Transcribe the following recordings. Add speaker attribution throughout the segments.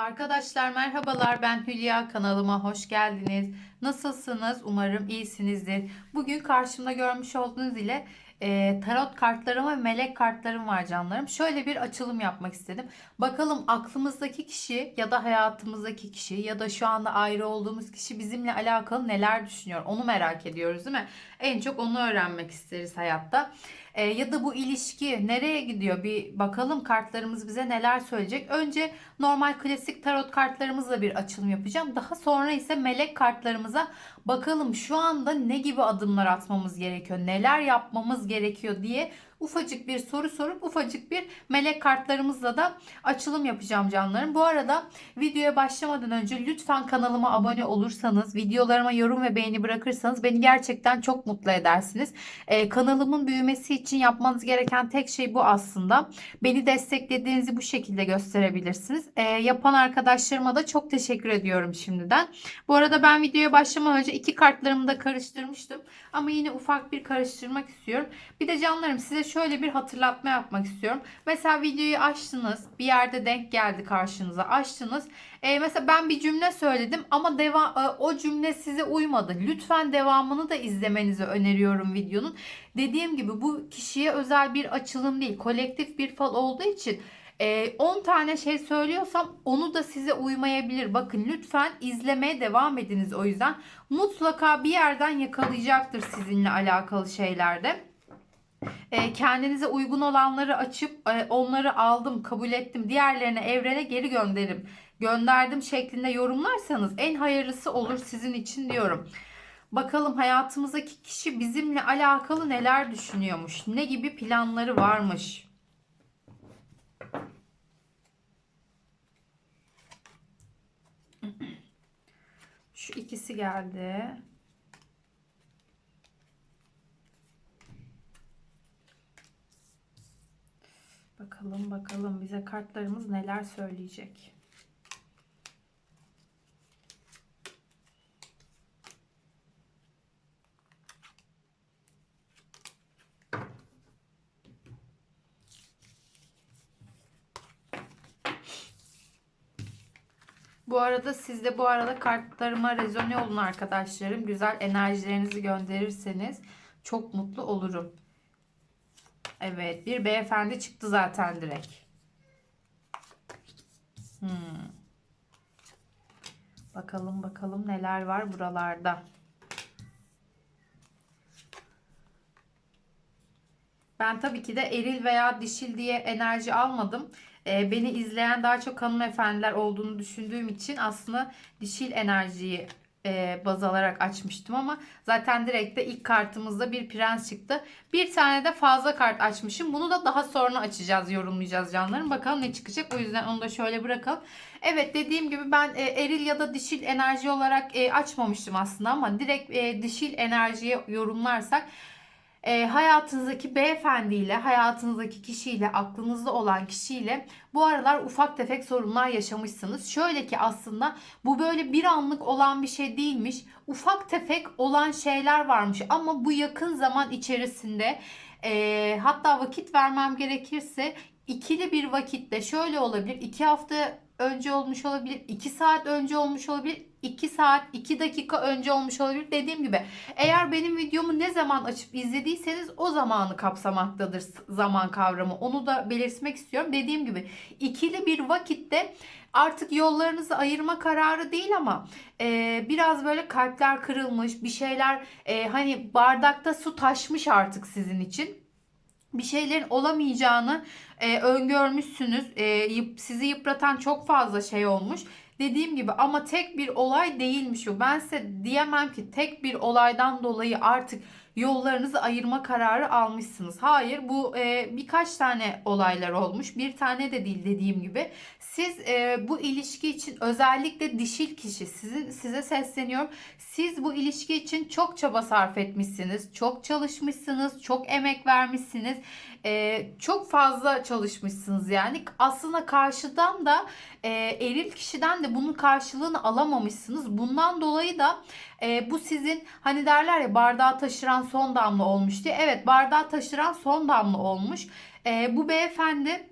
Speaker 1: Arkadaşlar merhabalar ben Hülya kanalıma hoş geldiniz. Nasılsınız? Umarım iyisinizdir. Bugün karşımda görmüş olduğunuz ile e, tarot kartlarım ve melek kartlarım var canlarım. Şöyle bir açılım yapmak istedim. Bakalım aklımızdaki kişi ya da hayatımızdaki kişi ya da şu anda ayrı olduğumuz kişi bizimle alakalı neler düşünüyor? Onu merak ediyoruz değil mi? En çok onu öğrenmek isteriz hayatta. E, ya da bu ilişki nereye gidiyor? Bir bakalım kartlarımız bize neler söyleyecek. Önce normal klasik tarot kartlarımızla bir açılım yapacağım. Daha sonra ise melek kartlarımıza bakalım şu anda ne gibi adımlar atmamız gerekiyor, neler yapmamız gerekiyor diye ufacık bir soru sorup ufacık bir melek kartlarımızla da açılım yapacağım canlarım. Bu arada videoya başlamadan önce lütfen kanalıma abone olursanız, videolarıma yorum ve beğeni bırakırsanız beni gerçekten çok mutlu edersiniz. Ee, kanalımın büyümesi için yapmanız gereken tek şey bu aslında. Beni desteklediğinizi bu şekilde gösterebilirsiniz. Ee, yapan arkadaşlarıma da çok teşekkür ediyorum şimdiden. Bu arada ben videoya başlamadan önce iki kartlarımı da karıştırmıştım. Ama yine ufak bir karıştırmak istiyorum. Bir de canlarım size şöyle bir hatırlatma yapmak istiyorum. Mesela videoyu açtınız. Bir yerde denk geldi karşınıza. Açtınız. Ee, mesela ben bir cümle söyledim ama devam e, o cümle size uymadı. Lütfen devamını da izlemenizi öneriyorum videonun. Dediğim gibi bu kişiye özel bir açılım değil. Kolektif bir fal olduğu için e, 10 tane şey söylüyorsam onu da size uymayabilir. Bakın lütfen izlemeye devam ediniz o yüzden. Mutlaka bir yerden yakalayacaktır sizinle alakalı şeylerde. E, kendinize uygun olanları açıp e, onları aldım, kabul ettim, diğerlerine evrene geri gönderirim. Gönderdim şeklinde yorumlarsanız en hayırlısı olur sizin için diyorum. Bakalım hayatımızdaki kişi bizimle alakalı neler düşünüyormuş? Ne gibi planları varmış? Şu ikisi geldi. Bakalım bakalım bize kartlarımız neler söyleyecek. Bu arada siz de bu arada kartlarıma rezone olun arkadaşlarım. Güzel enerjilerinizi gönderirseniz çok mutlu olurum. Evet bir beyefendi çıktı zaten direkt. Hmm. Bakalım bakalım neler var buralarda. Ben tabii ki de eril veya dişil diye enerji almadım. Ee, beni izleyen daha çok hanımefendiler olduğunu düşündüğüm için aslında dişil enerjiyi e, baz alarak açmıştım ama zaten direkt de ilk kartımızda bir prens çıktı. Bir tane de fazla kart açmışım. Bunu da daha sonra açacağız, yorumlayacağız canlarım. Bakalım ne çıkacak. O yüzden onu da şöyle bırakalım. Evet dediğim gibi ben e, eril ya da dişil enerji olarak e, açmamıştım aslında ama direkt dişil enerjiye yorumlarsak e, hayatınızdaki beyefendiyle, hayatınızdaki kişiyle, aklınızda olan kişiyle bu aralar ufak tefek sorunlar yaşamışsınız. Şöyle ki aslında bu böyle bir anlık olan bir şey değilmiş. Ufak tefek olan şeyler varmış ama bu yakın zaman içerisinde e, hatta vakit vermem gerekirse ikili bir vakitte şöyle olabilir. iki hafta önce olmuş olabilir. 2 saat önce olmuş olabilir. 2 saat 2 dakika önce olmuş olabilir. Dediğim gibi eğer benim videomu ne zaman açıp izlediyseniz o zamanı kapsamaktadır zaman kavramı. Onu da belirtmek istiyorum. Dediğim gibi ikili bir vakitte artık yollarınızı ayırma kararı değil ama e, biraz böyle kalpler kırılmış bir şeyler e, hani bardakta su taşmış artık sizin için bir şeylerin olamayacağını e, öngörmüşsünüz. E, sizi yıpratan çok fazla şey olmuş. Dediğim gibi ama tek bir olay değilmiş o. Ben size diyemem ki tek bir olaydan dolayı artık yollarınızı ayırma kararı almışsınız. Hayır bu e, birkaç tane olaylar olmuş. Bir tane de değil dediğim gibi. Siz e, bu ilişki için özellikle dişil kişi sizin size sesleniyorum. Siz bu ilişki için çok çaba sarf etmişsiniz. Çok çalışmışsınız. Çok emek vermişsiniz. E, çok fazla çalışmışsınız yani. Aslında karşıdan da e, eril kişiden de bunun karşılığını alamamışsınız. Bundan dolayı da e, bu sizin hani derler ya bardağı taşıran son damla olmuş diye. Evet bardağı taşıran son damla olmuş. E, bu beyefendi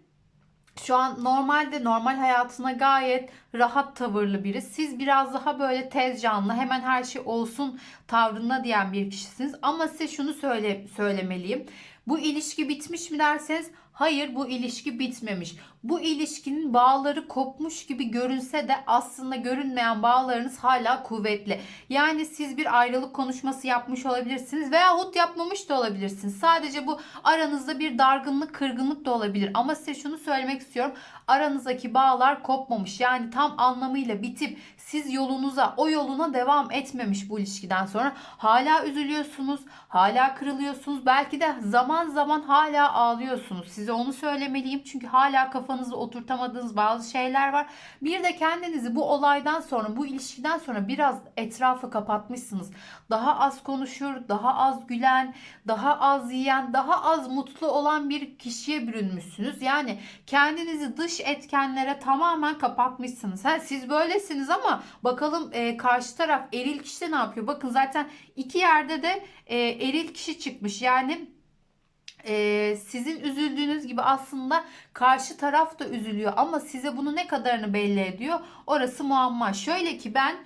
Speaker 1: şu an normalde normal hayatına gayet rahat tavırlı biri. Siz biraz daha böyle tez canlı hemen her şey olsun tavrında diyen bir kişisiniz. Ama size şunu söyle, söylemeliyim. Bu ilişki bitmiş mi derseniz hayır bu ilişki bitmemiş. Bu ilişkinin bağları kopmuş gibi görünse de aslında görünmeyen bağlarınız hala kuvvetli. Yani siz bir ayrılık konuşması yapmış olabilirsiniz veyahut yapmamış da olabilirsiniz. Sadece bu aranızda bir dargınlık, kırgınlık da olabilir. Ama size şunu söylemek istiyorum. Aranızdaki bağlar kopmamış. Yani tam anlamıyla bitip siz yolunuza, o yoluna devam etmemiş bu ilişkiden sonra. Hala üzülüyorsunuz, hala kırılıyorsunuz. Belki de zaman zaman hala ağlıyorsunuz. Size onu söylemeliyim. Çünkü hala kafanızda oturtamadığınız bazı şeyler var. Bir de kendinizi bu olaydan sonra, bu ilişkiden sonra biraz etrafı kapatmışsınız. Daha az konuşur, daha az gülen, daha az yiyen, daha az mutlu olan bir kişiye bürünmüşsünüz. Yani kendinizi dış etkenlere tamamen kapatmışsınız. Ha, siz böylesiniz ama bakalım e, karşı taraf eril kişi de ne yapıyor? Bakın zaten iki yerde de e, eril kişi çıkmış. Yani e, sizin üzüldüğünüz gibi aslında karşı taraf da üzülüyor ama size bunu ne kadarını belli ediyor orası muamma. Şöyle ki ben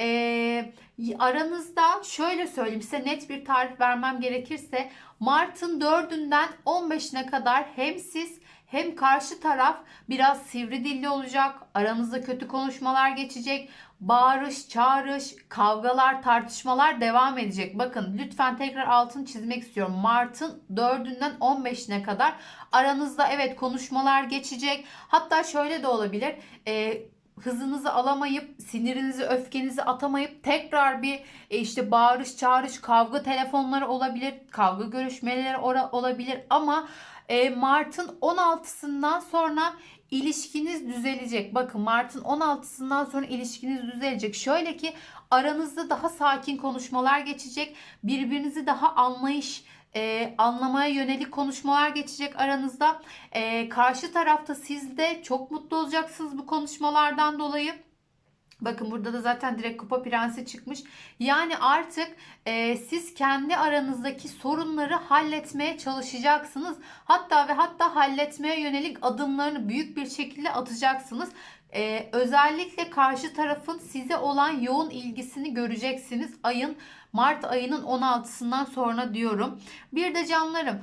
Speaker 1: e, aranızda şöyle söyleyeyim size net bir tarif vermem gerekirse Mart'ın 4'ünden 15'ine kadar hem siz hem karşı taraf biraz sivri dilli olacak. Aranızda kötü konuşmalar geçecek. Bağırış, çağrış, kavgalar, tartışmalar devam edecek. Bakın lütfen tekrar altını çizmek istiyorum. Mart'ın 4'ünden 15'ine kadar aranızda evet konuşmalar geçecek. Hatta şöyle de olabilir. Ee, hızınızı alamayıp sinirinizi öfkenizi atamayıp tekrar bir e, işte bağırış çağırış kavga telefonları olabilir kavga görüşmeleri olabilir ama e, Mart'ın 16'sından sonra ilişkiniz düzelecek. Bakın Mart'ın 16'sından sonra ilişkiniz düzelecek. Şöyle ki aranızda daha sakin konuşmalar geçecek. Birbirinizi daha anlayış e, anlamaya yönelik konuşmalar geçecek aranızda. E, karşı tarafta siz de çok mutlu olacaksınız bu konuşmalardan dolayı. Bakın burada da zaten direkt kupa prensi çıkmış. Yani artık e, siz kendi aranızdaki sorunları halletmeye çalışacaksınız. Hatta ve hatta halletmeye yönelik adımlarını büyük bir şekilde atacaksınız. E, özellikle karşı tarafın size olan yoğun ilgisini göreceksiniz. Ayın Mart ayının 16'sından sonra diyorum. Bir de canlarım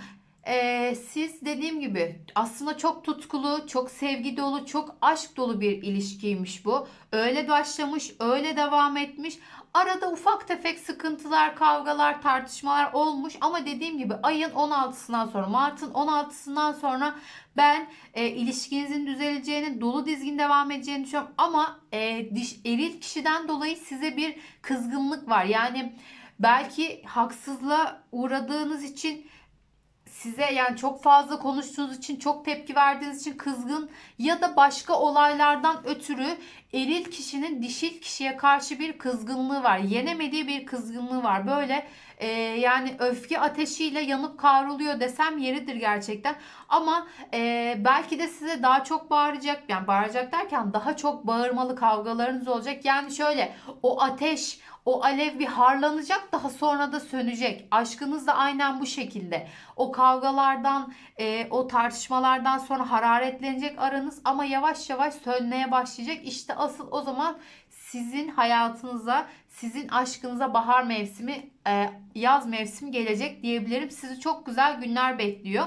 Speaker 1: ee, siz dediğim gibi aslında çok tutkulu, çok sevgi dolu, çok aşk dolu bir ilişkiymiş bu. Öyle başlamış, öyle devam etmiş. Arada ufak tefek sıkıntılar, kavgalar, tartışmalar olmuş ama dediğim gibi ayın 16'sından sonra, Mart'ın 16'sından sonra ben e, ilişkinizin düzeleceğini, dolu dizgin devam edeceğini düşünüyorum. Ama e, diş, eril kişiden dolayı size bir kızgınlık var. Yani belki haksızlığa uğradığınız için size yani çok fazla konuştuğunuz için, çok tepki verdiğiniz için kızgın ya da başka olaylardan ötürü eril kişinin dişil kişiye karşı bir kızgınlığı var. Yenemediği bir kızgınlığı var. Böyle e, yani öfke ateşiyle yanıp kavruluyor desem yeridir gerçekten. Ama e, belki de size daha çok bağıracak. Yani bağıracak derken daha çok bağırmalı kavgalarınız olacak. Yani şöyle o ateş, o alev bir harlanacak daha sonra da sönecek. Aşkınız da aynen bu şekilde. O kavgalardan, e, o tartışmalardan sonra hararetlenecek aranız ama yavaş yavaş sönmeye başlayacak. İşte asıl o zaman sizin hayatınıza, sizin aşkınıza bahar mevsimi, e, yaz mevsimi gelecek diyebilirim. Sizi çok güzel günler bekliyor.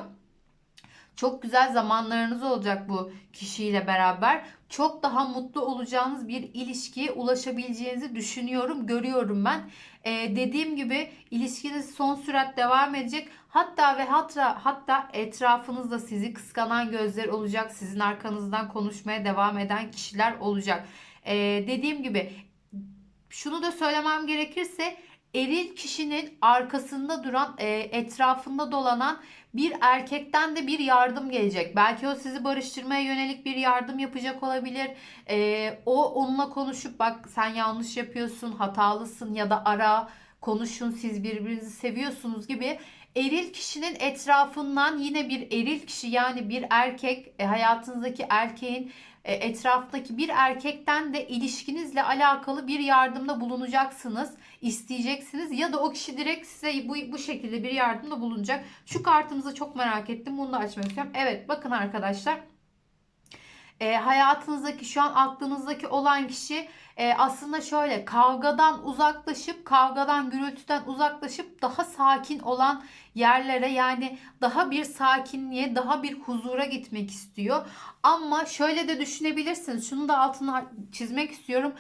Speaker 1: Çok güzel zamanlarınız olacak bu kişiyle beraber. Çok daha mutlu olacağınız bir ilişkiye ulaşabileceğinizi düşünüyorum, görüyorum ben. Ee, dediğim gibi ilişkiniz son sürat devam edecek. Hatta ve hatta hatta etrafınızda sizi kıskanan gözler olacak. Sizin arkanızdan konuşmaya devam eden kişiler olacak. Ee, dediğim gibi şunu da söylemem gerekirse eril kişinin arkasında duran, e, etrafında dolanan bir erkekten de bir yardım gelecek. Belki o sizi barıştırmaya yönelik bir yardım yapacak olabilir. E, o onunla konuşup bak sen yanlış yapıyorsun, hatalısın ya da ara konuşun siz birbirinizi seviyorsunuz gibi eril kişinin etrafından yine bir eril kişi yani bir erkek e, hayatınızdaki erkeğin e, etrafındaki bir erkekten de ilişkinizle alakalı bir yardımda bulunacaksınız, isteyeceksiniz ya da o kişi direkt size bu, bu şekilde bir yardımda bulunacak. Şu kartımızı çok merak ettim. Bunu da açmak istiyorum. Evet bakın arkadaşlar. E, hayatınızdaki şu an aklınızdaki olan kişi e, aslında şöyle kavgadan uzaklaşıp kavgadan gürültüden uzaklaşıp daha sakin olan yerlere yani daha bir sakinliğe daha bir huzura gitmek istiyor. Ama şöyle de düşünebilirsiniz. Şunu da altına çizmek istiyorum.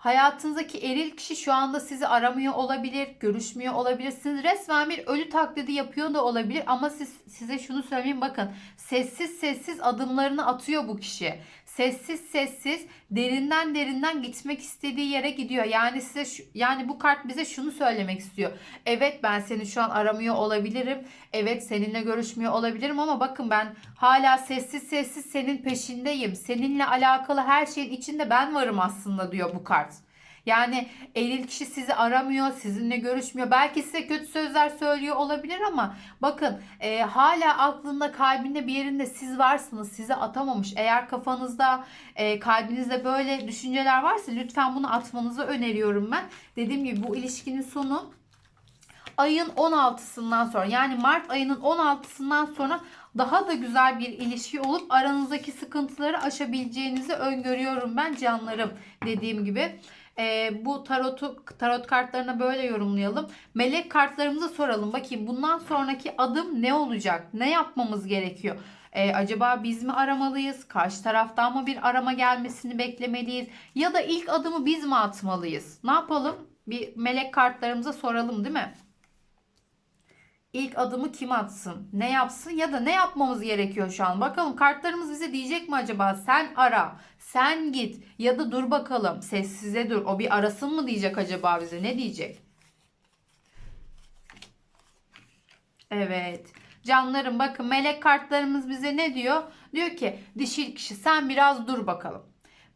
Speaker 1: Hayatınızdaki eril kişi şu anda sizi aramıyor olabilir, görüşmüyor olabilirsiniz. Resmen bir ölü taklidi yapıyor da olabilir ama siz, size şunu söyleyeyim bakın. Sessiz sessiz adımlarını atıyor bu kişi. Sessiz sessiz derinden derinden gitmek istediği yere gidiyor. Yani size şu, yani bu kart bize şunu söylemek istiyor. Evet ben seni şu an aramıyor olabilirim. Evet seninle görüşmüyor olabilirim ama bakın ben hala sessiz sessiz senin peşindeyim. Seninle alakalı her şeyin içinde ben varım aslında diyor bu kart. Yani eril kişi sizi aramıyor, sizinle görüşmüyor. Belki size kötü sözler söylüyor olabilir ama bakın e, hala aklında, kalbinde bir yerinde siz varsınız. Sizi atamamış. Eğer kafanızda, e, kalbinizde böyle düşünceler varsa lütfen bunu atmanızı öneriyorum ben. Dediğim gibi bu ilişkinin sonu ayın 16'sından sonra yani Mart ayının 16'sından sonra daha da güzel bir ilişki olup aranızdaki sıkıntıları aşabileceğinizi öngörüyorum ben canlarım dediğim gibi. Ee, bu tarotu tarot kartlarına böyle yorumlayalım. Melek kartlarımıza soralım. Bakayım bundan sonraki adım ne olacak? Ne yapmamız gerekiyor? Ee, acaba biz mi aramalıyız? Karşı taraftan mı bir arama gelmesini beklemeliyiz? Ya da ilk adımı biz mi atmalıyız? Ne yapalım? Bir melek kartlarımıza soralım değil mi? İlk adımı kim atsın? Ne yapsın ya da ne yapmamız gerekiyor şu an? Bakalım kartlarımız bize diyecek mi acaba? Sen ara, sen git ya da dur bakalım sessize dur. O bir arasın mı diyecek acaba bize? Ne diyecek? Evet. Canlarım bakın melek kartlarımız bize ne diyor? Diyor ki dişil kişi sen biraz dur bakalım.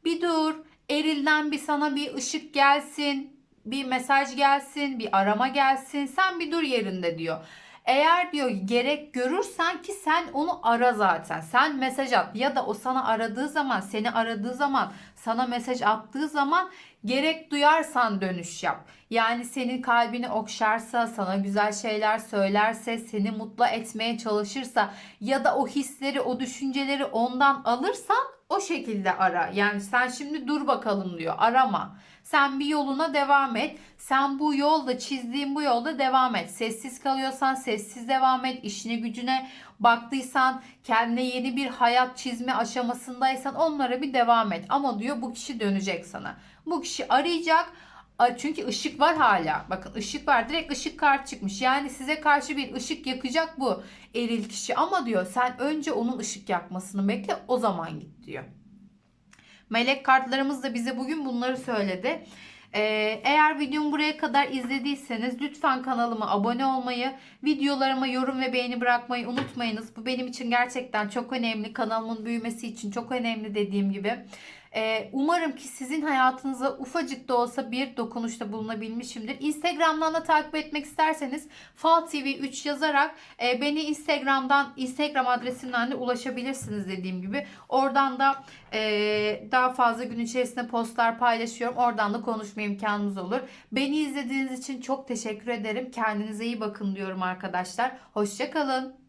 Speaker 1: Bir dur. Erilden bir sana bir ışık gelsin. Bir mesaj gelsin. Bir arama gelsin. Sen bir dur yerinde diyor. Eğer diyor gerek görürsen ki sen onu ara zaten. Sen mesaj at ya da o sana aradığı zaman, seni aradığı zaman, sana mesaj attığı zaman gerek duyarsan dönüş yap. Yani senin kalbini okşarsa, sana güzel şeyler söylerse, seni mutlu etmeye çalışırsa ya da o hisleri, o düşünceleri ondan alırsan o şekilde ara. Yani sen şimdi dur bakalım diyor. Arama. Sen bir yoluna devam et. Sen bu yolda çizdiğin bu yolda devam et. Sessiz kalıyorsan sessiz devam et. İşine gücüne baktıysan kendine yeni bir hayat çizme aşamasındaysan onlara bir devam et. Ama diyor bu kişi dönecek sana. Bu kişi arayacak. Çünkü ışık var hala. Bakın ışık var. Direkt ışık kart çıkmış. Yani size karşı bir ışık yakacak bu eril kişi. Ama diyor sen önce onun ışık yakmasını bekle o zaman git diyor. Melek kartlarımız da bize bugün bunları söyledi. Ee, eğer videomu buraya kadar izlediyseniz lütfen kanalıma abone olmayı, videolarıma yorum ve beğeni bırakmayı unutmayınız. Bu benim için gerçekten çok önemli. Kanalımın büyümesi için çok önemli dediğim gibi. Ee, umarım ki sizin hayatınıza ufacık da olsa bir dokunuşta bulunabilmişimdir. Instagram'dan da takip etmek isterseniz Fal TV 3 yazarak e, beni Instagram'dan Instagram adresimden de ulaşabilirsiniz dediğim gibi. Oradan da e, daha fazla gün içerisinde postlar paylaşıyorum. Oradan da konuşma imkanımız olur. Beni izlediğiniz için çok teşekkür ederim. Kendinize iyi bakın diyorum arkadaşlar. Hoşçakalın.